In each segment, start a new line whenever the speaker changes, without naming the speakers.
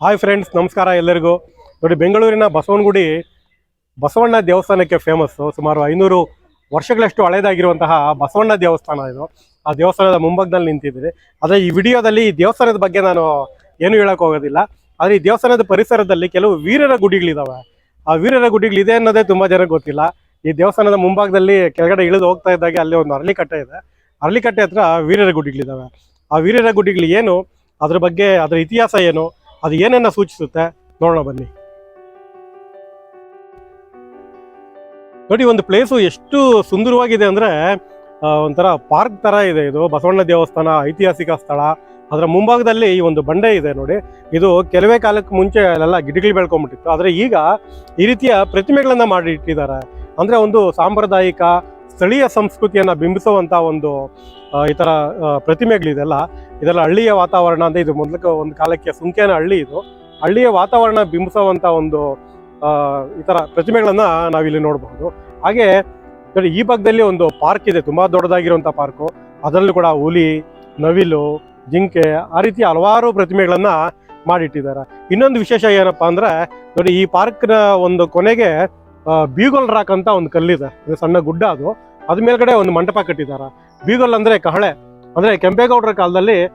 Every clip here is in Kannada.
ಹಾಯ್ ಫ್ರೆಂಡ್ಸ್, ನಮಸ್ಕಾರ ಎಲ್ಲರಿಗೂ. ನೋಡಿ, ಬೆಂಗಳೂರಿನ ಬಸವನಗುಡಿ ಬಸವಣ್ಣ ದೇವಸ್ಥಾನಕ್ಕೆ ಫೇಮಸ್ಸು ಸುಮಾರು ಐನೂರು ವರ್ಷಗಳಷ್ಟು ಹಳೇದಾಗಿರುವಂತಹ ಬಸವಣ್ಣ ದೇವಸ್ಥಾನ ಇದು. ಆ ದೇವಸ್ಥಾನದ ಮುಂಭಾಗದಲ್ಲಿ ನಿಂತಿದ್ದೀರಿ. ಆದರೆ ಈ ವಿಡಿಯೋದಲ್ಲಿ ಈ ದೇವಸ್ಥಾನದ ಬಗ್ಗೆ ನಾನು ಏನು ಹೇಳಕ್ ಹೋಗೋದಿಲ್ಲ. ಆದರೆ ಈ ದೇವಸ್ಥಾನದ ಪರಿಸರದಲ್ಲಿ ಕೆಲವು ವೀರರ ಗುಡಿಗಳಿದ್ದಾವೆ ಆ ವೀರರ ಗುಡಿಗಳಿದೆ ಅನ್ನೋದೇ ತುಂಬ ಜನಕ್ಕೆ ಗೊತ್ತಿಲ್ಲ. ಈ ದೇವಸ್ಥಾನದ ಮುಂಭಾಗದಲ್ಲಿ ಕೆಳಗಡೆ ಇಳಿದು ಹೋಗ್ತಾ ಇದ್ದಾಗೆ ಅಲ್ಲಿ ಒಂದು ಅರಳಿಕಟ್ಟೆ ಇದೆ. ಅರಳಿಕಟ್ಟೆ ಹತ್ರ ವೀರರ ಗುಡಿಗಳಿದ್ದಾವೆ ಆ ವೀರರ ಗುಡಿಗಳು ಏನು? ಅದ್ರ ಬಗ್ಗೆ, ಅದರ ಇತಿಹಾಸ ಏನು? ಅದು ಏನನ್ನ ಸೂಚಿಸುತ್ತೆ, ನೋಡೋಣ ಬನ್ನಿ. ನೋಡಿ, ಒಂದು ಪ್ಲೇಸು ಎಷ್ಟು ಸುಂದರವಾಗಿದೆ ಅಂದರೆ ಒಂಥರ ಪಾರ್ಕ್ ಥರ ಇದೆ ಇದು. ಬಸವಣ್ಣ ದೇವಸ್ಥಾನ, ಐತಿಹಾಸಿಕ ಸ್ಥಳ. ಅದರ ಮುಂಭಾಗದಲ್ಲಿ ಈ ಒಂದು ಬಂಡೆ ಇದೆ ನೋಡಿ. ಇದು ಕೆಲವೇ ಕಾಲಕ್ಕೆ ಮುಂಚೆ ಅಲ್ಲೆಲ್ಲ ಗಿಡಗಳು ಬೆಳ್ಕೊಂಡ್ಬಿಟ್ಟಿತ್ತು ಆದರೆ ಈಗ ಈ ರೀತಿಯ ಪ್ರತಿಮೆಗಳನ್ನು ಮಾಡಿ ಇಟ್ಟಿದ್ದಾರೆ ಅಂದ್ರೆ ಒಂದು ಸಾಂಪ್ರದಾಯಿಕ ಸ್ಥಳೀಯ ಸಂಸ್ಕೃತಿಯನ್ನು ಬಿಂಬಿಸುವಂಥ ಒಂದು ಈ ಥರ ಪ್ರತಿಮೆಗಳಿದೆಲ್ಲ ಇದೆಲ್ಲ ಹಳ್ಳಿಯ ವಾತಾವರಣ ಅಂದರೆ ಇದು ಮೊದಲಕ್ಕೆ ಒಂದು ಕಾಲಕ್ಕೆ ಸುಂಕೇನ ಹಳ್ಳಿ ಇದು. ಹಳ್ಳಿಯ ವಾತಾವರಣ ಬಿಂಬಿಸುವಂಥ ಒಂದು ಈ ಥರ ಪ್ರತಿಮೆಗಳನ್ನು ನಾವಿಲ್ಲಿ ನೋಡಬಹುದು. ಹಾಗೆ, ನೋಡಿ ಈ ಭಾಗದಲ್ಲಿ ಒಂದು ಪಾರ್ಕ್ ಇದೆ, ತುಂಬ ದೊಡ್ಡದಾಗಿರುವಂಥ ಪಾರ್ಕು. ಅದರಲ್ಲೂ ಕೂಡ ಹುಲಿ, ನವಿಲು, ಜಿಂಕೆ ಆ ರೀತಿ ಹಲವಾರು ಪ್ರತಿಮೆಗಳನ್ನು ಮಾಡಿಟ್ಟಿದ್ದಾರೆ. ಇನ್ನೊಂದು ವಿಶೇಷ ಏನಪ್ಪ ಅಂದರೆ, ನೋಡಿ ಈ ಪಾರ್ಕ್ನ ಒಂದು ಕೊನೆಗೆ ಬೀಗೋಲ್ ರಾಕ್ ಅಂತ ಒಂದು ಕಲ್ಲಿದೆ. ಸಣ್ಣ ಗುಡ್ಡ ಅದು. ಅದ್ರ ಮೇಲ್ಗಡೆ ಒಂದು ಮಂಟಪ ಕಟ್ಟಿದ್ದಾರೆ ಬೀಗಲ್ ಅಂದ್ರೆ ಕಹಳೆ. ಅಂದ್ರೆ ಕೆಂಪೇಗೌಡರ ಕಾಲದಲ್ಲಿ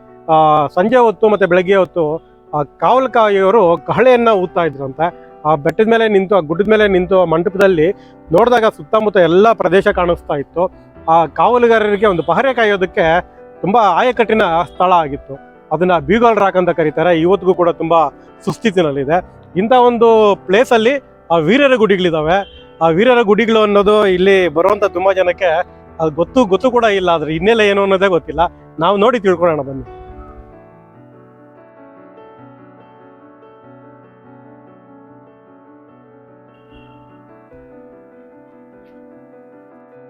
ಸಂಜೆ ಹೊತ್ತು ಮತ್ತೆ ಬೆಳಗ್ಗೆ ಹೊತ್ತು, ಆ ಕಾವಲು ಕಾಯಿಯವರು ಕಹಳೆಯನ್ನ ಊದ್ತಾ ಇದ್ರಂತೆ. ಆ ಬೆಟ್ಟದ ಮೇಲೆ ನಿಂತು, ಆ ಗುಡ್ಡದ ಮೇಲೆ ನಿಂತು ಆ ಮಂಟಪದಲ್ಲಿ ನೋಡಿದಾಗ ಸುತ್ತಮುತ್ತ ಎಲ್ಲ ಪ್ರದೇಶ ಕಾಣಿಸ್ತಾ ಇತ್ತು. ಆ ಕಾವಲುಗಾರರಿಗೆ ಒಂದು ಪಹರೆ ಕಾಯೋದಕ್ಕೆ ತುಂಬಾ ಆಯಕಟ್ಟಿನ ಸ್ಥಳ ಆಗಿತ್ತು. ಅದನ್ನ ಬೀಗಲ್ ರಾಕ್ ಅಂತ ಕರೀತಾರೆ. ಇವತ್ತಿಗೂ ಕೂಡ ತುಂಬಾ ಸುಸ್ಥಿತಿನಲ್ಲಿದೆ. ಇಂಥ ಒಂದು ಪ್ಲೇಸಲ್ಲಿ ಆ, ವೀರರ ಗುಡಿಗಳಿದಾವೆ. ಆ ವೀರರ ಗುಡಿಗಳು ಅನ್ನೋದು ಇಲ್ಲಿ ಬರುವಂತ ತುಂಬಾ ಜನಕ್ಕೆ ಅದು ಗೊತ್ತು ಗೊತ್ತು ಕೂಡ ಇಲ್ಲ. ಅದ್ರ ಹಿನ್ನೆಲೆ ಏನು ಅನ್ನೋದೇ ಗೊತ್ತಿಲ್ಲ. ನಾವು ನೋಡಿ ತಿಳ್ಕೊಳೋಣ ಬನ್ನಿ.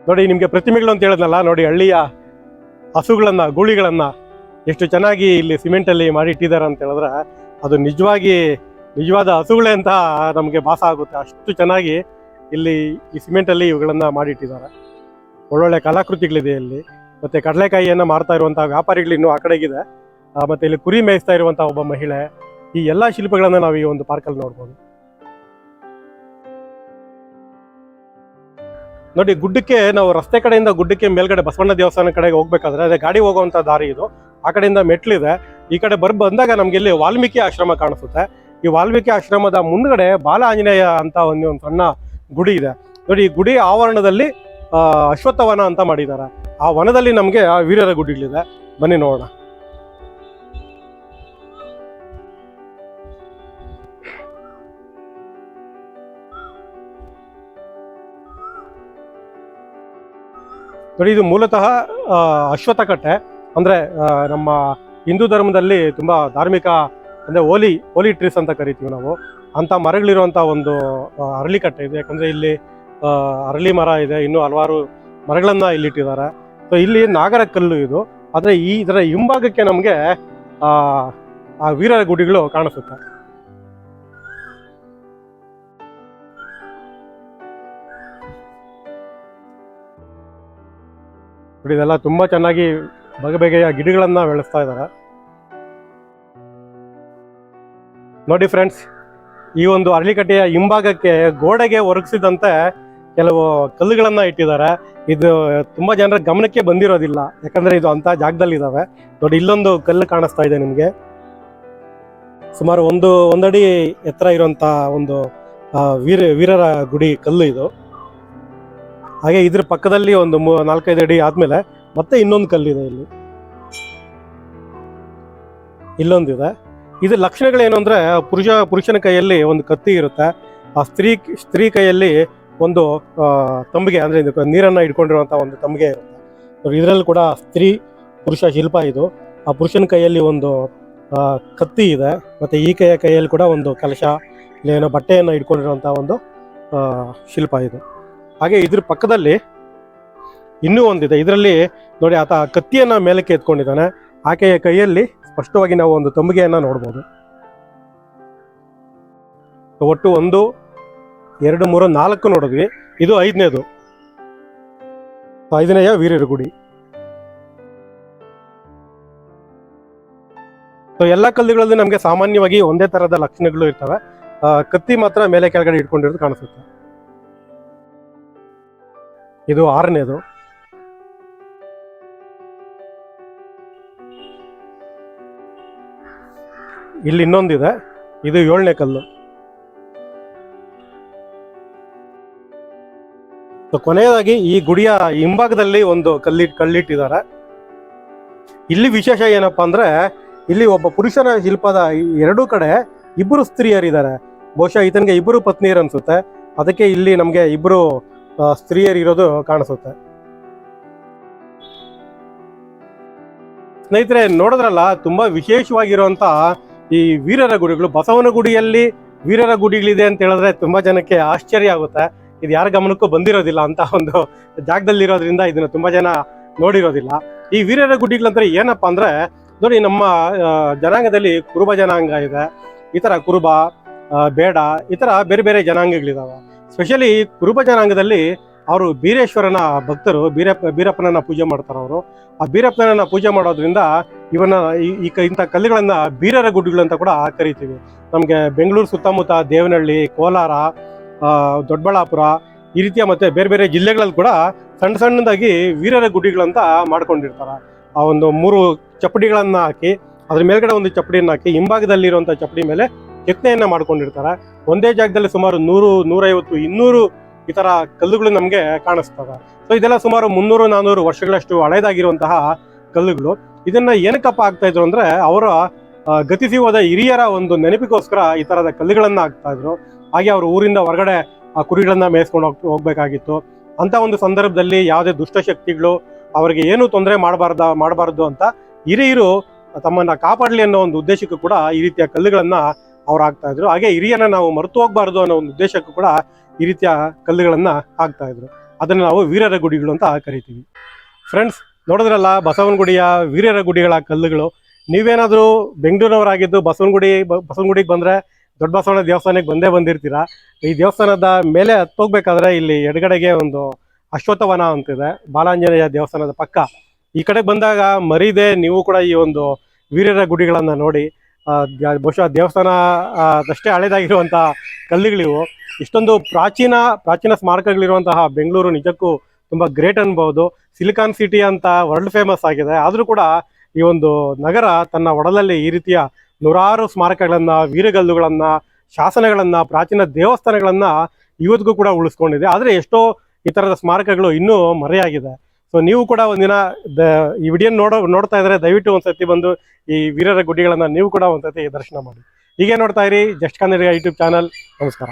ನೋಡಿ, ನಿಮ್ಗೆ ಪ್ರತಿಮೆಗಳು ಅಂತ ಹೇಳಿದ್ನಲ್ಲ, ನೋಡಿ, ಹಳ್ಳಿಯ ಹಸುಗಳನ್ನ, ಗೂಳಿಗಳನ್ನ ಎಷ್ಟು ಚೆನ್ನಾಗಿ ಇಲ್ಲಿ ಸಿಮೆಂಟ್ ಅಲ್ಲಿ ಮಾಡಿ ಇಟ್ಟಿದ್ದಾರೆ ಅಂತ ಹೇಳಿದ್ರೆ, ಅದು ನಿಜವಾಗಿ ನಿಜವಾದ ಹಸುಗಳೇ ಅಂತ ನಮಗೆ ಭಾಸ ಆಗುತ್ತೆ. ಅಷ್ಟು ಚೆನ್ನಾಗಿ ಇಲ್ಲಿ ಈ ಸಿಮೆಂಟ್ ಅಲ್ಲಿ ಇವುಗಳನ್ನ ಮಾಡಿಟ್ಟಿದ್ದಾರೆ. ಒಳ್ಳೊಳ್ಳೆ ಕಲಾಕೃತಿಗಳಿದೆ ಇಲ್ಲಿ. ಮತ್ತೆ ಕಡಲೆಕಾಯಿಯನ್ನು ಮಾರ್ತಾ ಇರುವಂತಹ ವ್ಯಾಪಾರಿಗಳು ಇನ್ನೂ ಆ ಕಡೆಗಿದೆ. ಮತ್ತೆ ಇಲ್ಲಿ ಕುರಿ ಮೇಯಿಸ್ತಾ ಇರುವಂತಹ ಒಬ್ಬ ಮಹಿಳೆ. ಈ ಎಲ್ಲಾ ಶಿಲ್ಪಗಳನ್ನು ನಾವು ಈ ಒಂದು ಪಾರ್ಕಲ್ಲಿ ನೋಡ್ಬೋದು. ನೋಡಿ, ಗುಡ್ಡಕ್ಕೆ ನಾವು ರಸ್ತೆ ಕಡೆಯಿಂದ ಗುಡ್ಡಕ್ಕೆ ಮೇಲ್ಗಡೆ ಬಸವಣ್ಣ ದೇವಸ್ಥಾನ ಕಡೆಗೆ ಹೋಗ್ಬೇಕಾದ್ರೆ ಅದೇ ಗಾಡಿ ಹೋಗುವಂತ ದಾರಿ ಇದು. ಆ ಕಡೆಯಿಂದ ಮೆಟ್ಲಿದೆ. ಈ ಕಡೆ ಬರ್, ಬಂದಾಗ ನಮ್ಗೆ ಇಲ್ಲಿ ವಾಲ್ಮೀಕಿ ಆಶ್ರಮ ಕಾಣಿಸುತ್ತೆ. ಈ ವಾಲ್ಮೀಕಿ ಆಶ್ರಮದ ಮುಂದ್ಗಡೆ ಬಾಲ ಆಂಜನೇಯ ಅಂತ ಒಂದು ಸಣ್ಣ ಗುಡಿ ಇದೆ. ನೋಡಿ, ಈ ಗುಡಿ ಆವರಣದಲ್ಲಿ ಅಶ್ವತ್ಥ ಅಶ್ವತ್ಥವನ ಅಂತ ಮಾಡಿದ್ದಾರೆ ಆ ವನದಲ್ಲಿ ನಮಗೆ ಆ ವೀರರ ಗುಡಿಗಳಿದೆ. ಬನ್ನಿ ನೋಡೋಣ. ನೋಡಿ, ಇದು ಮೂಲತಃ ಅಶ್ವತ್ಥ ಕಟ್ಟೆ ಅಂದ್ರೆ ನಮ್ಮ ಹಿಂದೂ ಧರ್ಮದಲ್ಲಿ ತುಂಬಾ ಧಾರ್ಮಿಕ, ಅಂದ್ರೆ ಓಲಿ ಓಲಿ ಟ್ರೀಸ್ ಅಂತ ಕರಿತೀವಿ ನಾವು. ಅಂತ ಮರಗಳಿರುವಂಥ ಒಂದು ಅರಳಿಕಟ್ಟೆ ಅರಳಿ ಕಟ್ಟೆ ಇದೆ. ಯಾಕಂದರೆ ಇಲ್ಲಿ ಅರಳಿ ಮರ ಇದೆ. ಇನ್ನೂ ಹಲವಾರು ಇಲ್ಲಿ ಇಟ್ಟಿದ್ದಾರೆ ಸೊ ಇಲ್ಲಿ ನಾಗರ ಕಲ್ಲು ಇದು. ಆದರೆ ಈ ಇದರ ಹಿಂಭಾಗಕ್ಕೆ ನಮಗೆ, ಆ ವೀರರ ಗುಡಿಗಳು ಕಾಣಿಸುತ್ತೆ. ನೋಡಿ, ಇದೆಲ್ಲ ತುಂಬಾ ಚೆನ್ನಾಗಿ ಬಗೆ ಬಗೆಯ ಗಿಡಗಳನ್ನು ಬೆಳೆಸ್ತಾ ಇದ್ದಾರೆ. ನೋಡಿ ಫ್ರೆಂಡ್ಸ್ ಈ ಒಂದು ಅರಳಿಕಟ್ಟೆಯ ಹಿಂಭಾಗಕ್ಕೆ ಗೋಡೆಗೆ ಒರಗಿಸಿದಂತೆ ಕೆಲವು ಕಲ್ಲುಗಳನ್ನ ಇಟ್ಟಿದ್ದಾರೆ. ಇದು ತುಂಬಾ ಜನರ ಗಮನಕ್ಕೆ ಬಂದಿರೋದಿಲ್ಲ. ಯಾಕಂದ್ರೆ ಇದು ಅಂತ ಜಾಗದಲ್ಲಿ ಇದಾವೆ ನೋಡಿ, ಇಲ್ಲೊಂದು ಕಲ್ಲು ಕಾಣಿಸ್ತಾ ಇದೆ ನಿಮ್ಗೆ. ಸುಮಾರು ಒಂದು, ಒಂದಡಿ ಎತ್ತರ ಇರುವಂತ ಒಂದು ವೀರ, ವೀರರ ಗುಡಿ ಕಲ್ಲು ಇದು. ಹಾಗೆ ಇದ್ರ ಪಕ್ಕದಲ್ಲಿ ಒಂದು ನಾಲ್ಕೈದು ಅಡಿ ಆದ್ಮೇಲೆ ಮತ್ತೆ ಇನ್ನೊಂದು ಕಲ್ಲಿದೆ ಇಲ್ಲಿ. ಇಲ್ಲೊಂದಿದೆ. ಇದು ಏನು ಅಂದ್ರೆ ಪುರುಷ ಪುರುಷನ ಕೈಯಲ್ಲಿ ಒಂದು ಕತ್ತಿ ಇರುತ್ತೆ. ಆ ಸ್ತ್ರೀ ಸ್ತ್ರೀ ಕೈಯಲ್ಲಿ ಒಂದು ತಂಬಿಗೆ ಅಂದ್ರೆ ಇದು ನೀರನ್ನ ಇಟ್ಕೊಂಡಿರುವಂಥ ಒಂದು ತಂಬಿಗೆ ಇರುತ್ತೆ. ಇದರಲ್ಲಿ ಕೂಡ ಸ್ತ್ರೀ ಪುರುಷ ಶಿಲ್ಪ ಇದು. ಆ ಪುರುಷನ ಕೈಯಲ್ಲಿ ಒಂದು ಕತ್ತಿ ಇದೆ. ಮತ್ತೆ ಈ ಕೈಯ ಕೈಯಲ್ಲಿ ಕೂಡ ಒಂದು ಕಲಶ ಏನೋ ಬಟ್ಟೆಯನ್ನು ಇಟ್ಕೊಂಡಿರುವಂಥ ಒಂದು ಶಿಲ್ಪ ಇದು. ಹಾಗೆ ಇದ್ರ ಪಕ್ಕದಲ್ಲಿ ಇನ್ನೂ ಒಂದಿದೆ. ಇದರಲ್ಲಿ ನೋಡಿ, ಆತ ಕತ್ತಿಯನ್ನ ಮೇಲಕ್ಕೆ ಎತ್ಕೊಂಡಿದ್ದಾನೆ. ಆಕೆಯ ಕೈಯಲ್ಲಿ ಸ್ಪಷ್ಟವಾಗಿ ನಾವು ಒಂದು ತಂಬಿಗೆಯನ್ನು ನೋಡ್ಬೋದು. ಒಟ್ಟು ಒಂದು, ಎರಡು, ಮೂರು, ನಾಲ್ಕು ನೋಡಿದ್ವಿ. ಇದು ಐದನೇದು. ಐದನೆಯ ವೀರರ ಗುಡಿ. ಎಲ್ಲ ಕಲ್ಲುಗಳಲ್ಲಿ ನಮಗೆ ಸಾಮಾನ್ಯವಾಗಿ ಒಂದೇ ತರಹದ ಲಕ್ಷಣಗಳು ಇರ್ತವೆ. ಕತ್ತಿ ಮಾತ್ರ ಮೇಲೆ ಕೆಳಗಡೆ ಇಟ್ಕೊಂಡಿರೋದು ಕಾಣಿಸುತ್ತೆ. ಇದು ಆರನೇದು. ಇಲ್ಲಿ ಇನ್ನೊಂದಿದೆ. ಇದು ಏಳನೇ ಕಲ್ಲು. ಕೊನೆಯದಾಗಿ ಈ ಗುಡಿಯ ಹಿಂಭಾಗದಲ್ಲಿ ಒಂದು ಕಲ್ಲಿ ಕಲ್ಲಿಟ್ಟಿದ್ದಾರೆ. ಇಲ್ಲಿ ವಿಶೇಷ ಏನಪ್ಪಾ ಅಂದ್ರೆ, ಇಲ್ಲಿ ಒಬ್ಬ ಪುರುಷನ ಶಿಲ್ಪದ ಎರಡೂ ಕಡೆ ಇಬ್ಬರು ಸ್ತ್ರೀಯರಿದ್ದಾರೆ. ಬಹುಶಃ ಈತನಿಗೆ ಇಬ್ಬರು ಪತ್ನಿಯರು ಅನ್ಸುತ್ತೆ. ಅದಕ್ಕೆ ಇಲ್ಲಿ ನಮಗೆ ಇಬ್ಬರು ಸ್ತ್ರೀಯರಿರೋದು ಕಾಣಿಸುತ್ತೆ. ಸ್ನೇಹಿತರೆ, ನೋಡಿದ್ರಲ್ಲ, ತುಂಬಾ ವಿಶೇಷವಾಗಿರುವಂತ ಈ ವೀರರ ಗುಡಿಗಳು, ಬಸವನ ಗುಡಿಯಲ್ಲಿ ವೀರರ ಗುಡಿಗಳಿದೆ ಅಂತ ಹೇಳಿದ್ರೆ ತುಂಬಾ ಜನಕ್ಕೆ ಆಶ್ಚರ್ಯ ಆಗುತ್ತೆ. ಇದು ಯಾರ ಗಮನಕ್ಕೂ ಬಂದಿರೋದಿಲ್ಲ ಅಂತ ಒಂದು ಜಾಗದಲ್ಲಿ ಇರೋದ್ರಿಂದ ಇದನ್ನ ತುಂಬಾ ಜನ ನೋಡಿರೋದಿಲ್ಲ. ಈ ವೀರರ ಗುಡಿಗಳಂದ್ರೆ ಏನಪ್ಪಾ ಅಂದ್ರೆ, ನೋಡಿ ನಮ್ಮ ಜನಾಂಗದಲ್ಲಿ ಕುರುಬ ಜನಾಂಗ ಇದೆ, ಈ ತರ ಕುರುಬ ಬೇಡ, ಈ ತರ ಬೇರೆ ಬೇರೆ ಜನಾಂಗಗಳಿದಾವೆ. ಸ್ಪೆಷಲಿ ಕುರುಬ ಜನಾಂಗದಲ್ಲಿ ಅವರು ಬೀರೇಶ್ವರನ ಭಕ್ತರು, ಬೀರಪ್ಪ, ಬೀರಪ್ಪನನ್ನ ಪೂಜೆ ಮಾಡ್ತಾರೆ ಅವರು. ಆ ಬೀರಪ್ಪನನ್ನ ಪೂಜೆ ಮಾಡೋದ್ರಿಂದ ಇವನ್ನ ಈ- ಇಂಥ ಕಲ್ಲುಗಳನ್ನ ಬೀರರ ಗುಡ್ಡಗಳು ಅಂತ ಕೂಡ ಕರಿತೀವಿ. ನಮಗೆ ಬೆಂಗಳೂರು ಸುತ್ತಮುತ್ತ ದೇವನಹಳ್ಳಿ, ಕೋಲಾರ ದೊಡ್ಡಬಳ್ಳಾಪುರ, ಈ ರೀತಿಯ ಮತ್ತೆ ಬೇರೆ ಬೇರೆ ಜಿಲ್ಲೆಗಳಲ್ಲಿ ಕೂಡ ಸಣ್ಣ ಸಣ್ಣದಾಗಿ ವೀರರ ಗುಡ್ಡಿಗಳಂತ ಮಾಡ್ಕೊಂಡಿರ್ತಾರೆ. ಆ ಒಂದು ಮೂರು ಚಪ್ಪಡಿಗಳನ್ನ ಹಾಕಿ, ಅದ್ರ ಮೇಲ್ಗಡೆ ಒಂದು ಚಪ್ಪಡಿಯನ್ನು ಹಾಕಿ ಹಿಂಭಾಗದಲ್ಲಿರುವಂಥ ಚಪ್ಪಡಿ ಮೇಲೆ ಕೆತ್ತನೆಯನ್ನ ಮಾಡ್ಕೊಂಡಿರ್ತಾರೆ. ಒಂದೇ ಜಾಗದಲ್ಲಿ ಸುಮಾರು ನೂರು, ನೂರೈವತ್ತು, ಇನ್ನೂರು ಈ ತರ ಕಲ್ಲುಗಳು ನಮಗೆ ಕಾಣಿಸ್ತವೆ. ಸೊ ಇದೆಲ್ಲ ಸುಮಾರು ಮುನ್ನೂರು, ನಾನೂರು ವರ್ಷಗಳಷ್ಟು ಹಳೆಯದಾಗಿರುವಂತಹ ಕಲ್ಲುಗಳು. ಇದನ್ನ ಏನಕ್ಕಪ್ಪ ಆಗ್ತಾ ಇದ್ರು ಅಂದ್ರೆ, ಅವರ ಗತಿಸಿ ಹೋದ ಹಿರಿಯರ ಒಂದು ನೆನಪಿಗೋಸ್ಕರ ಈ ತರದ ಕಲ್ಲುಗಳನ್ನ ಹಾಕ್ತಾ ಇದ್ರು. ಹಾಗೆ ಅವ್ರ ಊರಿಂದ ಹೊರಗಡೆ ಆ ಕುರಿಗಳನ್ನ ಮೇಯಿಸ್ಕೊಂಡು ಹೋಗ್ ಹೋಗ್ಬೇಕಾಗಿತ್ತು. ಅಂತ ಒಂದು ಸಂದರ್ಭದಲ್ಲಿ ಯಾವುದೇ ದುಷ್ಟಶಕ್ತಿಗಳು ಅವರಿಗೆ ಏನು ತೊಂದರೆ ಮಾಡಬಾರ್ದ, ಮಾಡಬಾರ್ದು ಅಂತ ಹಿರಿಯರು ತಮ್ಮನ್ನ ಕಾಪಾಡಲಿ ಅನ್ನೋ ಒಂದು ಉದ್ದೇಶಕ್ಕೂ ಕೂಡ ಈ ರೀತಿಯ ಕಲ್ಲುಗಳನ್ನ ಅವ್ರು ಹಾಕ್ತಾ ಇದ್ರು. ಹಾಗೆ ಹಿರಿಯನ್ನ ನಾವು ಮರೆತು ಹೋಗ್ಬಾರ್ದು ಅನ್ನೋ ಒಂದು ಉದ್ದೇಶಕ್ಕೂ ಕೂಡ ಈ ರೀತಿಯ ಕಲ್ಲುಗಳನ್ನು ಹಾಕ್ತಾ ಇದ್ರು. ಅದನ್ನು ನಾವು ವೀರರ ಗುಡಿಗಳು ಅಂತ ಕರಿತೀವಿ. ಫ್ರೆಂಡ್ಸ್ ನೋಡಿದ್ರಲ್ಲ ಬಸವನಗುಡಿಯ ವೀರರ ಗುಡಿಗಳ ಕಲ್ಲುಗಳು. ನೀವೇನಾದರೂ ಬೆಂಗಳೂರವರಾಗಿದ್ದು ಬಸವನ ಬಸವನಗುಡಿಗೆ ಬಂದ್ರೆ ದೊಡ್ಡ ಬಸವಣ್ಣ ದೇವಸ್ಥಾನಕ್ಕೆ ಬಂದೇ ಬಂದಿರ್ತೀರಾ? ಈ ದೇವಸ್ಥಾನದ ಮೇಲೆ ಹತ್ತೋಗ್ಬೇಕಾದ್ರೆ ಇಲ್ಲಿ ಎಡಗಡೆಗೆ ಒಂದು ಅಶ್ವತ್ಥವನ ಅಂತಿದೆ. ಬಾಲಾಂಜನೇಯ ದೇವಸ್ಥಾನದ ಪಕ್ಕ. ಈ ಕಡೆಗೆ ಬಂದಾಗ ಮರೀದೆ ನೀವು ಕೂಡ ಈ ಒಂದು ವೀರರ ಗುಡಿಗಳನ್ನು ನೋಡಿ ಬಹುಶಃ ದೇವಸ್ಥಾನ ಅಷ್ಟೇ ಅದಷ್ಟೇ ಹಳೇದಾಗಿರುವಂತ ಕಲ್ಲುಗಳಿವು. ಇಷ್ಟೊಂದು ಪ್ರಾಚೀನ ಪ್ರಾಚೀನ ಸ್ಮಾರಕಗಳಿರುವಂತಹ ಬೆಂಗಳೂರು ನಿಜಕ್ಕೂ ತುಂಬಾ ಗ್ರೇಟ್ ಅನ್ಬಹುದು ಸಿಲಿಕಾನ್ ಸಿಟಿ ಅಂತ ವರ್ಲ್ಡ್ ಫೇಮಸ್ ಆಗಿದೆ. ಆದ್ರೂ ಕೂಡ ಈ ಒಂದು ನಗರ ತನ್ನ ಒಡಲಲ್ಲಿ ಈ ರೀತಿಯ ನೂರಾರು ಸ್ಮಾರಕಗಳನ್ನ, ವೀರಗಲ್ಲುಗಳನ್ನ, ಶಾಸನಗಳನ್ನ, ಪ್ರಾಚೀನ ದೇವಸ್ಥಾನಗಳನ್ನ ಇವತ್ತಿಗೂ ಕೂಡ ಉಳಿಸ್ಕೊಂಡಿದೆ. ಆದ್ರೆ ಎಷ್ಟೋ ಈ ತರದ ಸ್ಮಾರಕಗಳು ಇನ್ನೂ ಮರೆಯಾಗಿದೆ. ಸೊ ನೀವು ಕೂಡ ಒಂದಿನ ಈ ವಿಡಿಯೋ ನೋಡೋ, ನೋಡ್ತಾ ಇದ್ರೆ ದಯವಿಟ್ಟು ಒಂದ್ಸತಿ ಬಂದು ಈ ವೀರರ ಗುಡಿಗಳನ್ನ ನೀವು ಕೂಡ ಒಂದ್ಸತಿ ದರ್ಶನ ಮಾಡಿ. ಹೀಗೆ ನೋಡ್ತಾ ಇರಿ ಜಸ್ಟ್ ಕನ್ನಡ ಯೂಟ್ಯೂಬ್ ಚಾನಲ್. ನಮಸ್ಕಾರ.